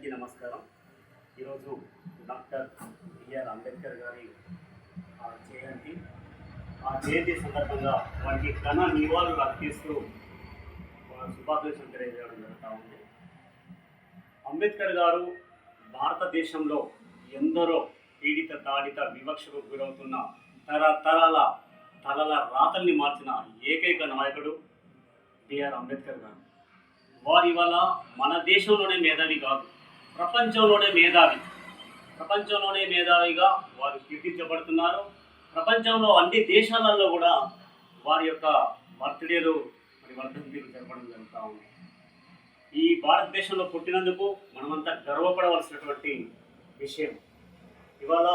అందరికీ నమస్కారం. ఈరోజు డాక్టర్ బిఆర్ అంబేద్కర్ గారి జయంతి. ఆ జయంతి సందర్భంగా వారికి ఘన నివాళులు అర్పిస్తూ శుభాకాంక్షలు తెలియజేయడం జరుగుతూ ఉంది. అంబేద్కర్ గారు భారతదేశంలో ఎందరో పీడిత దాడిత వివక్షకు గురవుతున్న తరతరాల తలల రాతల్ని మార్చిన ఏకైక నాయకుడు బిఆర్ అంబేద్కర్ గారు. వారి వల్ల మన దేశంలోనే మేధావి కాదు. ప్రపంచంలోనే మేధావి. ప్రపంచంలోనే మేధావిగా వారు కీర్తించబడుతున్నారు. ప్రపంచంలో అన్ని దేశాలలో కూడా వారి యొక్క బర్త్డేలు మరి వర్ధంతిలు జరపడం జరుగుతూ ఉంది. ఈ భారతదేశంలో పుట్టినందుకు మనమంతా గర్వపడవలసినటువంటి విషయం. ఇవాళ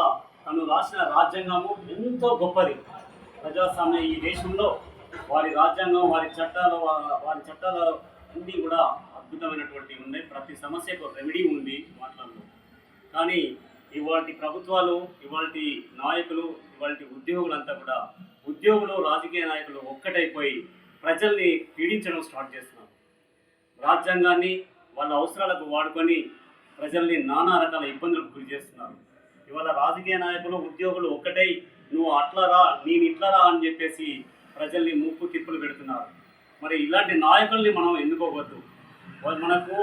తను రాసిన రాజ్యాంగము ఎంతో గొప్పది. ప్రజాస్వామ్య ఈ దేశంలో వారి రాజ్యాంగం వారి చట్టాలు వారి చట్టాలు అన్నీ కూడా అద్భుతమైనటువంటి ఉన్నాయి ప్రతి సమస్యకు రెమెడీ ఉంది మాటలలో కానీ ఇవాటి ప్రభుత్వాలు ఇవాటి నాయకులు ఇవాటి ఉద్యోగులంతా కూడా ఉద్యోగులు రాజకీయ నాయకులు ఒక్కటైపోయి ప్రజల్ని పీడించడం స్టార్ట్ చేస్తున్నారు. రాజ్యాంగాన్ని వాళ్ళ అవసరాలకు వాడుకొని ప్రజల్ని నానా రకాల ఇబ్బందులకు గురి చేస్తున్నారు. ఇవాళ రాజకీయ నాయకులు ఉద్యోగులు ఒక్కటై నువ్వు అట్లా రా నేను ఇట్లా రా అని చెప్పేసి ప్రజల్ని ముప్పు తిప్పులు పెడుతున్నారు. మరి ఇలాంటి నాయకుల్ని మనం ఎన్నుకోవద్దు. మనకు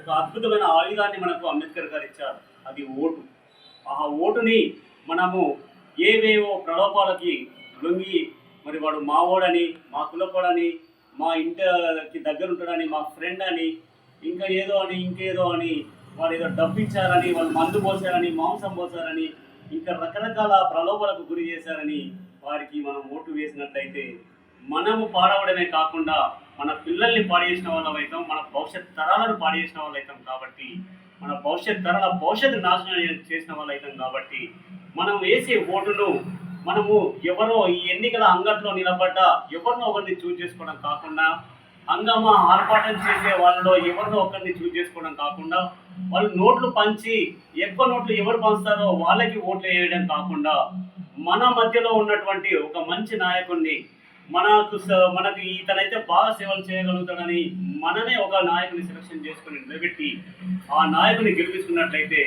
ఒక అద్భుతమైన ఆయుధాన్ని మనకు అంబేద్కర్ గారు ఇచ్చారు. అది ఓటు. ఆ ఓటుని మనము ఏవేవో ప్రలోభాలకి లొంగి మరి వాడు మావోడని మా కులపోడని మా ఇంటికి దగ్గర ఉంటాడని మా ఫ్రెండ్ అని ఇంకా ఏదో అని ఇంకేదో అని వాడు ఏదో డబ్బు ఇచ్చారని వాళ్ళు మందు పోసారని మాంసం పోసారని ఇంకా రకరకాల ప్రలోభాలకు గురి చేశారని వారికి మనం ఓటు వేసినట్లయితే మనము పాడవడమే కాకుండా మన పిల్లల్ని పాడేసిన వాళ్ళం అవుతాం మన భవిష్యత్ తరాలను పాడేసిన వాళ్ళు అవుతాం కాబట్టి మన భవిష్యత్ తరాల భవిష్యత్తు నాశనం చేసిన వాళ్ళు అవుతాం కాబట్టి మనం వేసే ఓటును మనము ఎవరో ఈ ఎన్నికల అంగట్లో నిలబడ్డ ఎవరినో ఒకరిని చూజ్ చేసుకోవడం కాకుండా అంగమా ఆర్పాటం చేసే వాళ్ళలో ఎవరినో ఒకరిని చూజ్ చేసుకోవడం కాకుండా వాళ్ళు నోట్లు పంచి ఎక్కువ నోట్లు ఎవరు పంచుతారో వాళ్ళకి ఓట్లు వేయడం కాకుండా మన మధ్యలో ఉన్నటువంటి ఒక మంచి నాయకుడిని మనకు స- మనకి ఇతనైతే బాగా సేవలు చేయగలుగుతాడని మనమే ఒక నాయకుని సెలక్షన్ చేసుకుని నిలబెట్టి ఆ నాయకుని గెలిపించుకున్నట్లయితే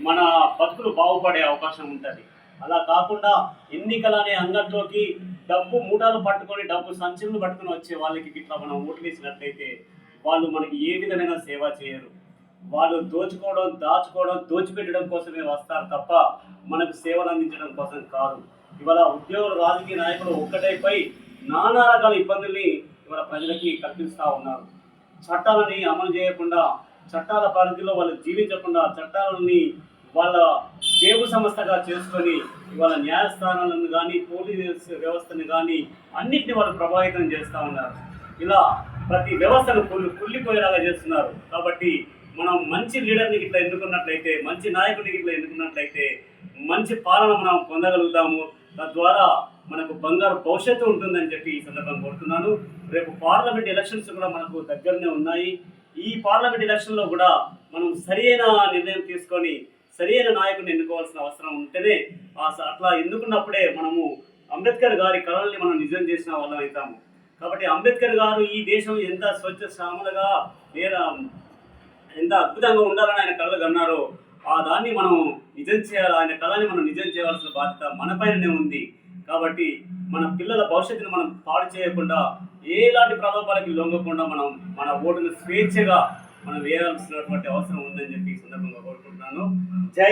మన బతుకులు బాగుపడే అవకాశం ఉంటుంది. అలా కాకుండా ఎన్నికలనే అంగట్లోకి డబ్బు మూటలు పట్టుకొని డబ్బు సంచులను పట్టుకొని వచ్చే వాళ్ళకి ఇట్లా మనం ఓట్లేసినట్లయితే వాళ్ళు మనకి ఏ విధమైన సేవ చేయరు. వాళ్ళు దోచుకోవడం దాచుకోవడం దోచిపెట్టడం కోసమే వస్తారు తప్ప మనకు సేవలు అందించడం కోసం కాదు. ఇవాళ ఉద్యోగులు రాజకీయ నాయకులు ఒక్కటైపై నానా రకాల ఇబ్బందుల్ని ఇవాళ ప్రజలకి కల్పిస్తూ ఉన్నారు. చట్టాలని అమలు చేయకుండా చట్టాల పరిధిలో వాళ్ళు జీవించకుండా చట్టాలని వాళ్ళ జేబు సంస్థగా చేసుకొని ఇవాళ న్యాయస్థానాలను కానీ పోలీస్ వ్యవస్థను కానీ అన్నింటినీ వాళ్ళు ప్రభావితం చేస్తూ ఉన్నారు. ఇలా ప్రతి వ్యవస్థను కుళ్ళి కుళ్ళిపోయేలాగా చేస్తున్నారు. కాబట్టి మనం మంచి లీడర్ని ఇట్లా ఎన్నుకున్నట్లయితే మంచి నాయకుడిని ఇట్లా ఎన్నుకున్నట్లయితే మంచి పాలన మనం పొందగలుగుతాము. తద్వారా మనకు బంగారు భవిష్యత్తు ఉంటుందని చెప్పి ఈ సందర్భంగా కోరుతున్నాను. రేపు పార్లమెంట్ ఎలక్షన్స్ కూడా మనకు దగ్గరనే ఉన్నాయి. ఈ పార్లమెంట్ ఎలక్షన్లో కూడా మనం సరైన నిర్ణయం తీసుకొని సరైన నాయకుడిని ఎన్నుకోవాల్సిన అవసరం ఉంటేనే ఆ స- అట్లా ఎన్నుకున్నప్పుడే మనము అంబేద్కర్ గారి కళల్ని మనం నిజం చేసిన వాళ్ళం అవుతాము. కాబట్టి అంబేద్కర్ గారు ఈ దేశం ఎంత స్వచ్ఛ శ్రామలుగా లేదా ఎంత అద్భుతంగా ఉండాలని ఆయన కళలు కన్నారో ఆ దాన్ని మనం నిజం చేయాలి ఆయన కళని మనం నిజం చేయాల్సిన బాధ్యత మన పైననే ఉంది. కాబట్టి మన పిల్లల భవిష్యత్తును మనం పాడు చేయకుండా ఎలాంటి ప్రలోభాలకి లొంగకుండా మనం మన ఓటును స్వేచ్ఛగా మనం వేయాల్సినటువంటి అవసరం ఉందని చెప్పి ఈ సందర్భంగా కోరుకుంటున్నాను.